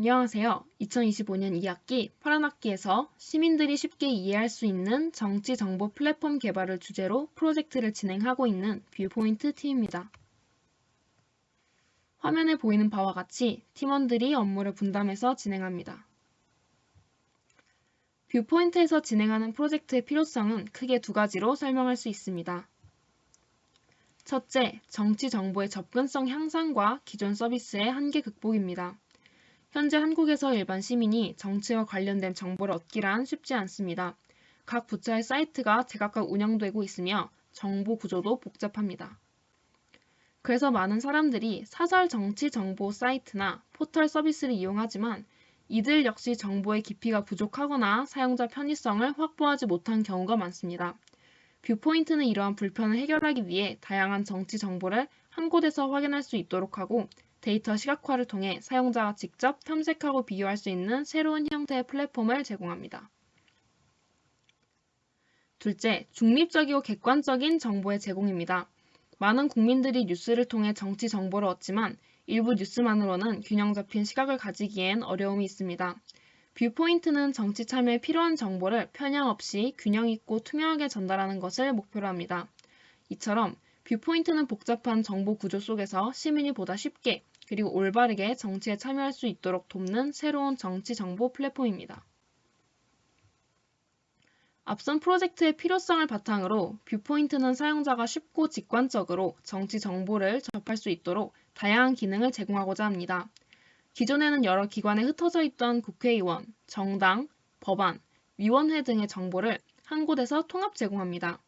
안녕하세요. 2025년 2학기 파란 학기에서 시민들이 쉽게 이해할 수 있는 정치 정보 플랫폼 개발을 주제로 프로젝트를 진행하고 있는 뷰포인트 팀입니다. 화면에 보이는 바와 같이 팀원들이 업무를 분담해서 진행합니다. 뷰포인트에서 진행하는 프로젝트의 필요성은 크게 두 가지로 설명할 수 있습니다. 첫째, 정치 정보의 접근성 향상과 기존 서비스의 한계 극복입니다. 현재 한국에서 일반 시민이 정치와 관련된 정보를 얻기란 쉽지 않습니다. 각 부처의 사이트가 제각각 운영되고 있으며 정보 구조도 복잡합니다. 그래서 많은 사람들이 사설 정치 정보 사이트나 포털 서비스를 이용하지만 이들 역시 정보의 깊이가 부족하거나 사용자 편의성을 확보하지 못한 경우가 많습니다. 뷰포인트는 이러한 불편을 해결하기 위해 다양한 정치 정보를 한 곳에서 확인할 수 있도록 하고 데이터 시각화를 통해 사용자가 직접 탐색하고 비교할 수 있는 새로운 형태의 플랫폼을 제공합니다. 둘째, 중립적이고 객관적인 정보의 제공입니다. 많은 국민들이 뉴스를 통해 정치 정보를 얻지만 일부 뉴스만으로는 균형 잡힌 시각을 가지기엔 어려움이 있습니다. 뷰포인트는 정치 참여에 필요한 정보를 편향 없이 균형 있고 투명하게 전달하는 것을 목표로 합니다. 이처럼 뷰포인트는 복잡한 정보 구조 속에서 시민이 보다 쉽게 그리고 올바르게 정치에 참여할 수 있도록 돕는 새로운 정치 정보 플랫폼입니다. 앞선 프로젝트의 필요성을 바탕으로 뷰포인트는 사용자가 쉽고 직관적으로 정치 정보를 접할 수 있도록 다양한 기능을 제공하고자 합니다. 기존에는 여러 기관에 흩어져 있던 국회의원, 정당, 법안, 위원회 등의 정보를 한 곳에서 통합 제공합니다.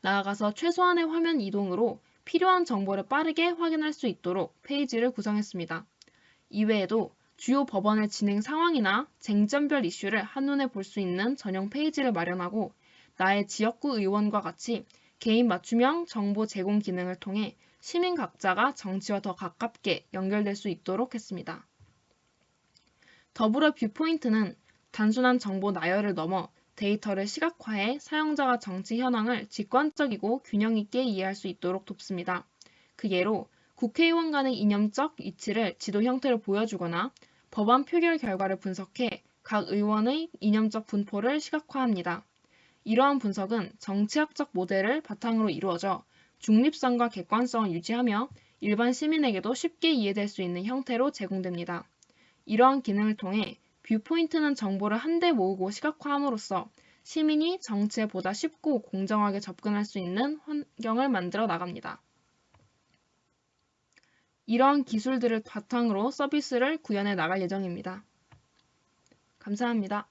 나아가서 최소한의 화면 이동으로 필요한 정보를 빠르게 확인할 수 있도록 페이지를 구성했습니다. 이외에도 주요 법원의 진행 상황이나 쟁점별 이슈를 한눈에 볼 수 있는 전용 페이지를 마련하고 나의 지역구 의원과 같이 개인 맞춤형 정보 제공 기능을 통해 시민 각자가 정치와 더 가깝게 연결될 수 있도록 했습니다. 더불어 뷰포인트는 단순한 정보 나열을 넘어 데이터를 시각화해 사용자가 정치 현황을 직관적이고 균형 있게 이해할 수 있도록 돕습니다. 그 예로 국회의원 간의 이념적 위치를 지도 형태로 보여주거나 법안 표결 결과를 분석해 각 의원의 이념적 분포를 시각화합니다. 이러한 분석은 정치학적 모델을 바탕으로 이루어져 중립성과 객관성을 유지하며 일반 시민에게도 쉽게 이해될 수 있는 형태로 제공됩니다. 이러한 기능을 통해 뷰포인트는 정보를 한데 모으고 시각화함으로써 시민이 정치에 보다 쉽고 공정하게 접근할 수 있는 환경을 만들어 나갑니다. 이러한 기술들을 바탕으로 서비스를 구현해 나갈 예정입니다. 감사합니다.